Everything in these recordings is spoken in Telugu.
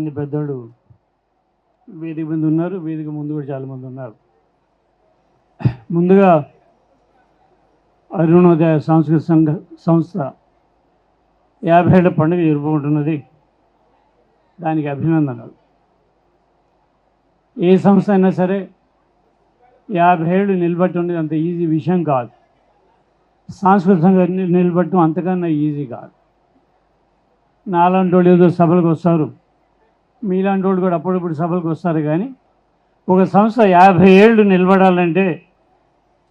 చాలామంది పెద్దోళ్ళు వేదిక ముందు ఉన్నారు. వేదిక ముందు కూడా చాలామంది ఉన్నారు. ముందుగా అరుణోదయ సాంస్కృతిక సంఘ సంస్థ యాభై ఏళ్ళ పండుగ జరుపుకుంటున్నది. దానికి అభినందనలు. ఏ సంస్థ అయినా సరే యాభై ఏళ్ళు నిలబట్టి ఉండేది అంత ఈజీ విషయం కాదు. సాంస్కృతిక సంఘం నిలబట్టడం అంతకన్నా ఈజీ కాదు. నాలాంటి వాళ్ళు ఏదో సభలకు వస్తారు. మీలాంటి వాళ్ళు కూడా అప్పుడప్పుడు సభలకు వస్తారు కానీ ఒక సంస్థ యాభై ఏళ్ళు నిలబడాలంటే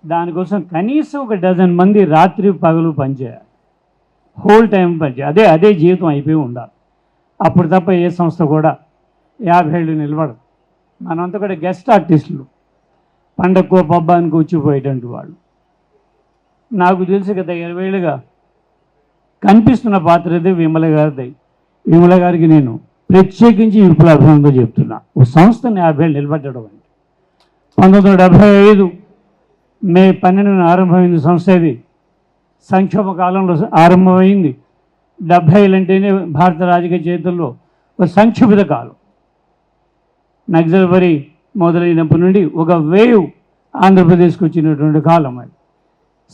దానికోసం కనీసం ఒక డజన్ మంది రాత్రి పగలు పనిచేయాలి. హోల్ టైం పనిచేయాలి. అదే అదే జీవితం అయిపోయి ఉండాలి. అప్పుడు తప్ప ఏ సంస్థ కూడా యాభై ఏళ్ళు నిలబడదు. మనంతా కూడా గెస్ట్ ఆర్టిస్టులు. పండగకో పబ్బానికి వచ్చిపోయేటువంటి వాళ్ళు. నాకు తెలుసు కదా ఇరవై ఏళ్ళుగా కనిపిస్తున్న పాత్ర అయితే విమల గారిది. విమల గారికి నేను ప్రత్యేకించి విపుల అభినందన చెప్తున్నా. ఒక సంస్థని యాభై ఏళ్ళు నిలబెట్టడం అంటే పంతొమ్మిది వందల డెబ్భై ఐదు మే పన్నెండున ఆరంభమైంది సంస్థ ఇది. సంక్షోభ కాలంలో ఆరంభమైంది. డెబ్భై అంటేనే భారత రాజకీయ చేతుల్లో ఒక సంక్షుభిత కాలం. నక్సల్బరి మొదలైనప్పటి నుండి ఒక వేవ్ ఆంధ్రప్రదేశ్కి వచ్చినటువంటి కాలం అది.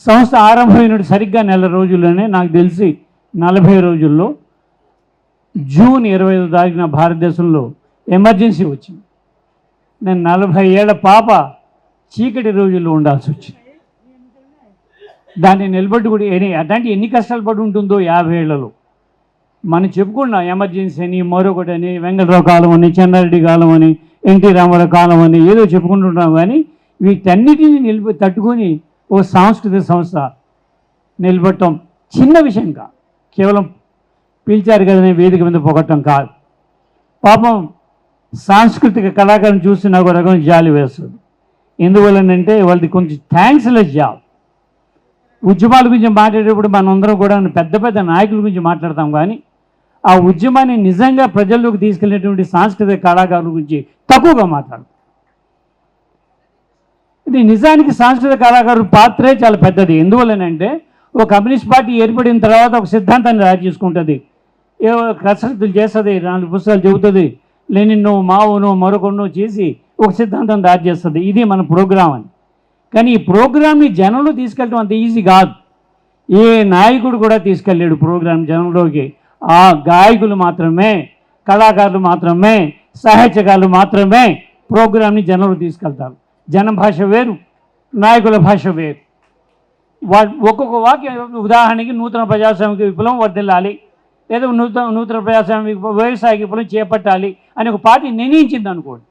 సంస్థ ఆరంభమైన సరిగ్గా నెల రోజుల్లోనే నాకు తెలిసి నలభై రోజుల్లో జూన్ ఇరవై ఐదు తారీఖున భారతదేశంలో ఎమర్జెన్సీ వచ్చింది. నేను నలభై ఏళ్ళ పాప చీకటి రోజుల్లో ఉండాల్సి వచ్చింది. దాన్ని నిలబడి కూడా ఎన్ని ఎన్ని కష్టాలు పడి ఉంటుందో యాభై ఏళ్ళలో. మనం చెప్పుకున్నాం ఎమర్జెన్సీ అని మరొకటి అని వెంకటరావు కాలం అని చెన్నారెడ్డి కాలం అని ఎన్టీ రామారావు కాలం అని ఏదో చెప్పుకుంటున్నాం కానీ వీటన్నిటిని నిలిపి తట్టుకొని ఓ సాంస్కృతిక సంస్థ నిలబడటం చిన్న విషయం కాదు. కేవలం పిలిచారు కదనే వేదిక మీద పొగట్టం కాదు. పాపం సాంస్కృతిక కళాకారుని చూసి నాకు ఒక రకం జాలి వేస్తుంది. ఎందువల్లనంటే వాళ్ళది కొంచెం థ్యాంక్స్లెస్ జాబ్ ఉద్యమాల గురించి మాట్లాడేటప్పుడు మనందరం కూడా పెద్ద పెద్ద నాయకుల గురించి మాట్లాడతాం కానీ ఆ ఉద్యమాన్ని నిజంగా ప్రజల్లోకి తీసుకెళ్ళినటువంటి సాంస్కృతిక కళాకారుల గురించి తక్కువగా మాట్లాడతాం. ఇది నిజానికి సాంస్కృతిక కళాకారుల పాత్రే చాలా పెద్దది. ఎందువల్లనంటే ఒక కమ్యూనిస్ట్ పార్టీ ఏర్పడిన తర్వాత ఒక సిద్ధాంతాన్ని తయారు చేసుకుంటుంది. ఏవో కసరత్తులు చేస్తుంది నాలుగు పుస్తకాలు చెబుతుంది లెనిన్నో మావును మరొకనో చేసి ఒక సిద్ధాంతం తయారు చేస్తుంది. ఇది మన ప్రోగ్రాం అని. కానీ ఈ ప్రోగ్రామ్ని జనంలో తీసుకెళ్ళడం అంత ఈజీ కాదు. ఏ నాయకుడు కూడా తీసుకెళ్ళాడు ప్రోగ్రామ్ జనంలోకి ఆ గాయకులు మాత్రమే కళాకారులు మాత్రమే సాహిత్యకారులు మాత్రమే ప్రోగ్రామ్ని జనంలో తీసుకెళ్తారు. జన భాష వేరు నాయకుల భాష వేరు. వా ఒక్కొక్క వాక్యం ఉదాహరణకి నూతన ప్రజాస్వామిక విప్లవం వర్దిల్లాలి లేదా నూతన నూతన ప్రజాస్వామిక వ్యవసాయ విప్లవం చేపట్టాలి అని ఒక పార్టీ నిర్ణయించింది అనుకోండి.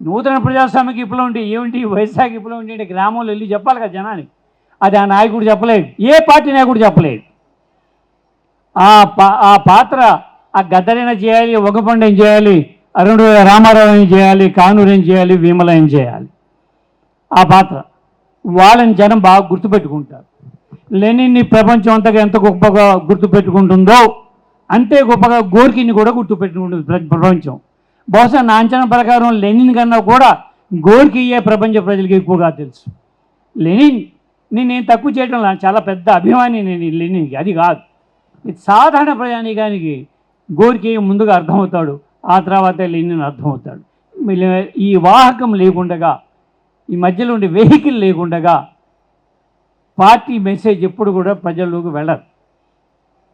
నూతన ప్రజాస్వామిక విప్లవం ఉంటే ఏమిటి? వైశాఖ విప్లవం ఉంటే అంటే గ్రామంలో వెళ్ళి చెప్పాలి కదా జనానికి. అది ఆ నాయకుడు చెప్పలేడు ఏ పార్టీ నాయకుడు చెప్పలేడు ఆ పా ఆ పాత్ర ఆ గద్దరైన చేయాలి ఒకపండు చేయాలి అరుణుడు రామారావు ఏం చేయాలి కానూరు ఏం చేయాలి విమల ఏం చేయాలి? ఆ పాత్ర. వాళ్ళని జనం బాగా గుర్తుపెట్టుకుంటారు. లెనిన్ని ప్రపంచం అంతగా ఎంత గొప్పగా గుర్తుపెట్టుకుంటుందో అంతే గొప్పగా గోర్కిని కూడా గుర్తుపెట్టుకుంటుంది ప్ర- ప్రపంచం. బహుశా నా అంచనా ప్రకారం లెనిన్ కన్నా కూడా గోర్కియే ప్రపంచ ప్రజలకు ఎక్కువగా తెలుసు. లెనిన్ నేను నేను తక్కువ చేయడం నాకు చాలా పెద్ద అభిమాని నేను లెనిన్కి. అది కాదు. ఇది సాధారణ ప్రజానీకానికి గోరికి ముందుగా అర్థమవుతాడు? ఆ తర్వాత లెనిన్ అర్థమవుతాడు. ఈ వాహకం లేకుండగా ఈ మధ్యలో ఉండే వెహికల్ లేకుండగా పార్టీ మెసేజ్ ఎప్పుడు కూడా ప్రజల్లోకి వెళ్ళరు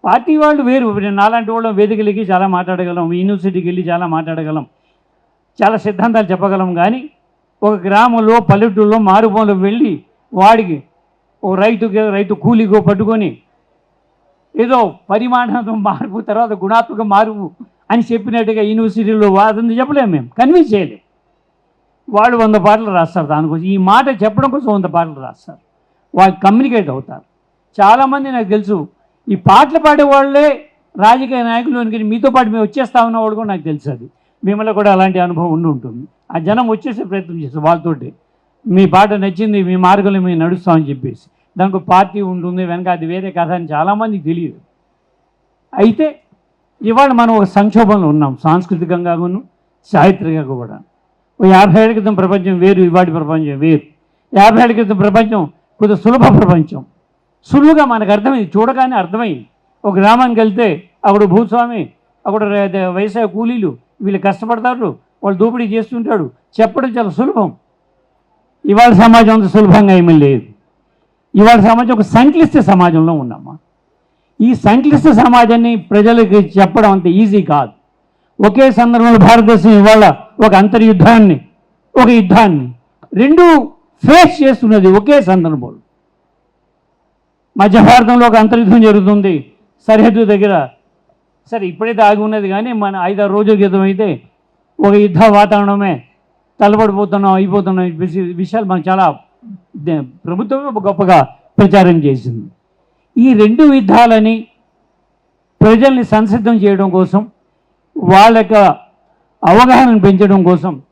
పార్టీ వాళ్ళు వేరు. నాలాంటి వాళ్ళం వేదికలకి చాలా మాట్లాడగలం యూనివర్సిటీకి వెళ్ళి చాలా మాట్లాడగలం చాలా సిద్ధాంతాలు చెప్పగలం. కానీ ఒక గ్రామంలో పల్లెటూరులో మారుమూలలో వెళ్ళి వాడికి ఓ రైతుకి రైతు కూలీగో పట్టుకొని ఏదో పరిమాణాత్మక మార్పు తర్వాత గుణాత్మక మార్పు అని చెప్పినట్టుగా యూనివర్సిటీలో వాదంది చెప్పలేము మేము. కన్విన్స్ చేయలేము. వాళ్ళు వంద పాటలు రాస్తారు దానికోసం. ఈ మాట చెప్పడం కోసం వంద పాటలు రాస్తారు. వాళ్ళు కమ్యూనికేట్ అవుతారు. చాలామంది నాకు తెలుసు ఈ పాటలు పాడేవాళ్ళే రాజకీయ నాయకులు అనుకుని మీతో పాటు మేము వచ్చేస్తా ఉన్నవాడు కూడా నాకు తెలుసు అది. మిమ్మల్ని కూడా అలాంటి అనుభవం ఉండి ఉంటుంది. ఆ జనం వచ్చేసే ప్రయత్నం చేస్తారు వాళ్ళతోటి. మీ పాట నచ్చింది మీ మార్గంలో మేము నడుస్తామని చెప్పేసి. దానికి పార్టీ ఉంటుంది వెనక అది వేరే కథ అని చాలామందికి తెలియదు. అయితే ఇవాళ మనం ఒక సంక్షోభంలో ఉన్నాం సాంస్కృతికంగా చారిత్రకంగా కూడా. ఓ యాభై ఏళ్ళ క్రితం ప్రపంచం వేరు ఇవాటి ప్రపంచం వేరు. యాభై ఏళ్ళ క్రితం ప్రపంచం కొద్దిగా సులభ ప్రపంచం. సులువుగా మనకు అర్థమైంది చూడగానే అర్థమైంది. ఒక గ్రామానికి వెళ్తే అక్కడ భూస్వామి అక్కడ వ్యవసాయ కూలీలు వీళ్ళు కష్టపడతారు వాళ్ళు దోపిడీ చేస్తుంటాడు. చెప్పడం చాలా సులభం. ఇవాళ సమాజం అంత సులభంగా ఏమీ లేదు. ఇవాళ సమాజం ఒక సంక్లిష్ట సమాజంలో ఉన్నామా? ఈ సంక్లిష్ట సమాజాన్ని ప్రజలకి చెప్పడం అంత ఈజీ కాదు. ఒకే సందర్భంలో భారతదేశం ఇవాళ ఒక అంతర్యుద్ధాన్ని ఒక యుద్ధాన్ని రెండు ఫేస్ చేస్తున్నది ఒకే సందర్భంలో. మధ్య భారతంలో ఒక అంతర్యుద్ధం జరుగుతుంది సరిహద్దు దగ్గర. సరే ఇప్పుడైతే ఆగి ఉన్నది కానీ మన ఐదారు రోజుల క్రితం అయితే ఒక యుద్ధ వాతావరణమే తలపడిపోతున్నాం అయిపోతున్నాం. విషయాలు మనకు చాలా దే- ప్రభుత్వమే గొప్పగా ప్రచారం చేసింది. ఈ రెండు యుద్ధాలని ప్రజల్ని సంసిద్ధం చేయడం కోసం వాళ్ళ యొక్క అవగాహనను పెంచడం కోసం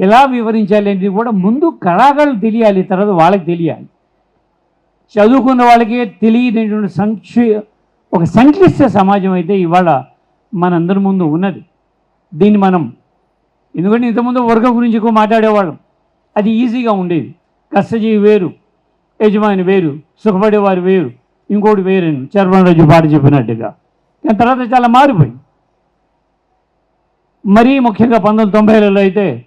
ఎలా వివరించాలి అనేది కూడా ముందు కళాకారులు తెలియాలి తర్వాత వాళ్ళకి తెలియాలి. చదువుకున్న వాళ్ళకి తెలియనటువంటి సంక్షి ఒక సంక్లిష్ట సమాజం అయితే ఇవాళ మనందరి ముందు ఉన్నది. దీన్ని మనం ఎందుకంటే ఇంతకుముందు వర్గం గురించి ఎక్కువ మాట్లాడేవాళ్ళం. అది ఈజీగా ఉండేది. కష్టజీవి వేరు యజమాని వేరు సుఖపడేవారు వేరు ఇంకోటి వేరేను. చర్మరాజు పాట చెప్పినట్టుగా. కానీ తర్వాత చాలా మారిపోయింది. మరీ ముఖ్యంగా పంతొమ్మిది తొంభైలలో అయితే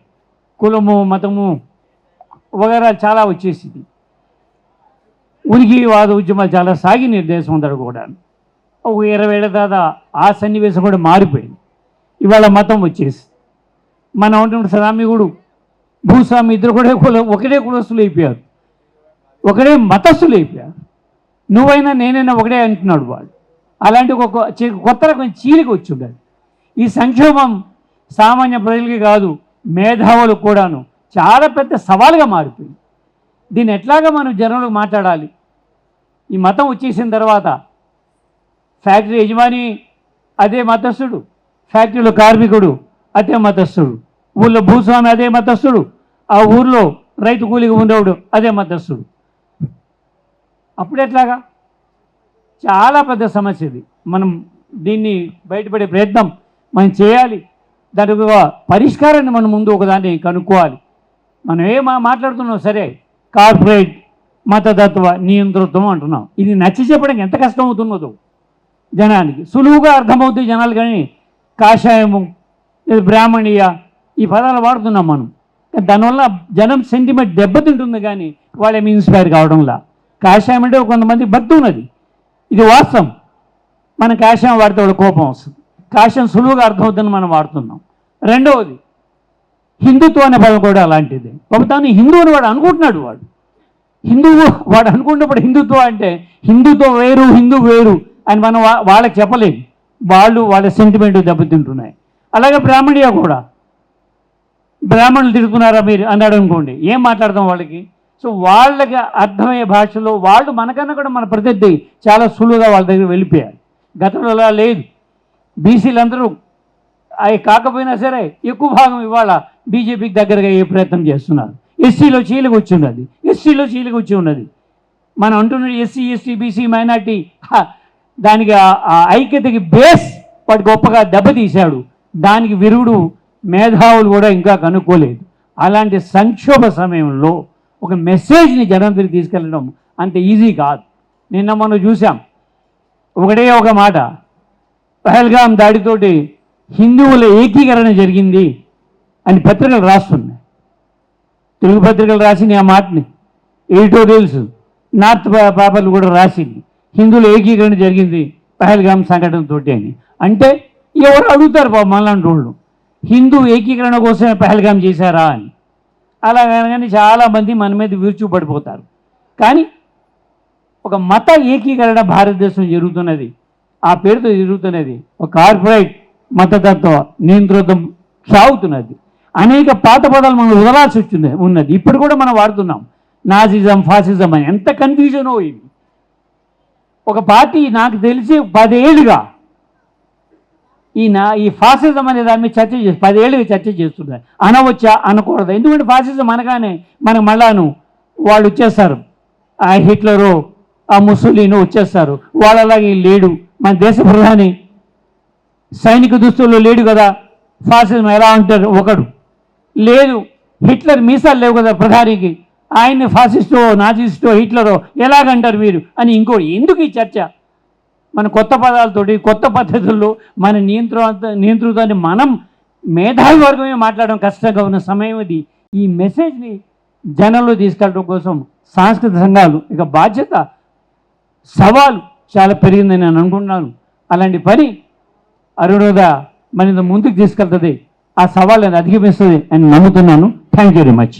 కులము మతము వగైరా చాలా వచ్చేసింది ఉనికివాద ఉద్యమాలు చాలా సాగి నిర్దేశం అందరూ కూడా. ఒక ఇరవై ఏళ్ళ దాదా ఆ సన్నివేశం కూడా మారిపోయింది. ఇవాళ మతం వచ్చేసి మనం అంటున్న స్వామిగుడు భూస్వామి ఇద్దరు కూడా కుల ఒకటే కులస్తులు అయిపోయారు. ఒకటే మతస్థులు అయిపోయారు. నువ్వైనా నేనైనా ఒకటే అంటున్నాడు వాడు. అలాంటి ఒక కొత్త రకం చీలిక వచ్చి ఈ సంక్షోభం సామాన్య ప్రజలకి కాదు మేధావులకు కూడాను చాలా పెద్ద సవాలుగా మారిపోయింది. దీన్ని ఎట్లాగా మనం జనంలో మాట్లాడాలి? ఈ మతం వచ్చేసిన తర్వాత ఫ్యాక్టరీ యజమాని అదే మతస్థుడు ఫ్యాక్టరీలో కార్మికుడు అదే మతస్థుడు ఊళ్ళో భూస్వామి అదే మతస్థుడు ఆ ఊర్లో రైతు కూలిగా ఉండేవాడు అదే మతస్థుడు. అప్పుడు ఎట్లాగా? చాలా పెద్ద సమస్య ఇది. మనం దీన్ని బయటపడే ప్రయత్నం మనం చేయాలి. దానికి ఒక పరిష్కారాన్ని మనం ముందు ఒకదాన్ని కనుక్కోవాలి. మనం ఏ మాట్లాడుతున్నాం సరే కార్పొరేట్ మతతత్వ నియంతృత్వం అంటున్నాం. ఇది నచ్చి చెప్పడానికి ఎంత కష్టం అవుతున్నదో జనానికి. సులువుగా అర్థమవుతుంది జనాలు కానీ కాషాయము బ్రాహ్మణీయ ఈ పదాలు వాడుతున్నాం మనం. దానివల్ల జనం సెంటిమెంట్ దెబ్బతింటుంది కానీ వాళ్ళేమి ఇన్స్పైర్ కావడంలా. కాషాయం అంటే కొంతమంది భక్తి ఉన్నది. ఇది వాస్తవం. మన కాషాయం వాడితే వాళ్ళ కోపం వస్తుంది. కాషాయం సులువుగా అర్థమవుతుందని మనం వాడుతున్నాం. రెండవది హిందుత్వం అనే పదం కూడా అలాంటిది. ఒక తాను హిందూ అని వాడు అనుకుంటున్నాడు వాడు. హిందువు వాడు అనుకున్నప్పుడు హిందుత్వం అంటే హిందుత్వం వేరు హిందూ వేరు అని మనం వాళ్ళకి చెప్పలేము వాళ్ళు వాళ్ళ సెంటిమెంట్ దెబ్బతింటున్నాయి. అలాగే బ్రాహ్మణియా కూడా. బ్రాహ్మణులు తిడుతున్నారా మీరు? అన్నాడు అనుకోండి. ఏం మాట్లాడదాం వాళ్ళకి? సో వాళ్ళకి అర్థమయ్యే భాషలో వాళ్ళు మనకన్నా కూడా మన ప్రతినిధి చాలా సులువుగా వాళ్ళ దగ్గర వెళ్ళిపోయారు. గతంలో అలా లేదు. బీసీలందరూ అవి కాకపోయినా సరే ఎక్కువ భాగం ఇవాళ బీజేపీకి దగ్గరగా ఏ ప్రయత్నం చేస్తున్నారు. ఎస్సీలో చీలి వచ్చి ఉన్నది ఎస్సీలో చీలిక వచ్చి ఉన్నది మనం అంటున్నది ఎస్సీ ఎస్టీ బీసీ మైనార్టీ. దానికి ఆ- ఐక్యతకి బేస్ వాడు గొప్పగా దెబ్బతీశాడు దానికి విరుగుడు మేధావులు కూడా ఇంకా కనుక్కోలేదు. అలాంటి సంక్షోభ సమయంలో ఒక మెసేజ్ని జనం తీసుకెళ్ళడం అంత ఈజీ కాదు. నిన్న మనం చూసాం ఒకటే ఒక మాట. పహల్గాం దాడితోటి హిందువుల ఏకీకరణ జరిగింది అని పత్రికలు రాస్తున్నాయి. తెలుగు పత్రికలు రాసింది ఆ మాటని. ఎడిటోరియల్స్ నార్త్ పేపర్లు కూడా రాసింది హిందువుల ఏకీకరణ జరిగింది పహల్గామ్ సంఘటనతో అని. అంటే ఎవరు అడుగుతారు బాబు మనలాంటి వాళ్ళు? హిందూ ఏకీకరణ కోసమే పహల్గామ్ చేశారా అని. అలా కానీ చాలామంది మన మీద విరుచుపడిపోతారు కానీ ఒక మత ఏకీకరణ భారతదేశం జరుగుతున్నది. ఆ పేరుతో జరుగుతున్నది ఒక కార్పొరేట్ మతతత్వ నియంత్రితం సాగుతున్నది. అనేక పాత పదాలు మనం వదలాల్సి వచ్చింది ఉన్నది. ఇప్పుడు కూడా మనం వాడుతున్నాం. నాజిజం ఫాసిజం అని. ఎంత కన్ఫ్యూజన్ ఇది. ఒక పార్టీ నాకు తెలిసి పదేళ్ళుగా ఈ నా ఈ ఫాసిజం అనే దాని మీద చర్చ చేసి పదేళ్ళుగా చర్చ చేస్తున్నారు అనవచ్చా? అనకూడదు? ఎందుకంటే ఫాసిజం అనగానే మనకు మళ్ళాను వాళ్ళు వచ్చేస్తారు. ఆ హిట్లరు ఆ ముస్లిను వచ్చేస్తారు. వాళ్ళలాగే లేడు. మన దేశ ప్రధాని సైనిక దుస్తుల్లో లేడు కదా. ఫాసిజం ఎలా ఉంటారు ఒకడు. లేదు హిట్లర్ మీసాలు లేవు కదా ప్రధానికి. ఆయన్ని ఫాసిస్టో నాజిస్టో హిట్లరో ఎలాగంటారు మీరు? అని ఇంకో ఎందుకు ఈ చర్చ? మన కొత్త పదాలతోటి కొత్త పద్ధతుల్లో మన నియంత్రణ నియంతృత్వాన్ని మనం మేధావి వర్గమే మాట్లాడడం కష్టంగా ఉన్న సమయం ఇది. ఈ మెసేజ్ని జనంలో తీసుకెళ్ళడం కోసం సాంస్కృతిక సంఘాలు ఇక బాధ్యత సవాలు చాలా పెరిగిందని నేను అనుకుంటున్నాను. అలాంటి పని అరుణోద మరింత ముందుకు తీసుకెళ్తుంది. ఆ సవాళ్ళని అధిగమిస్తుంది అని నమ్ముతున్నాను. Thank you very much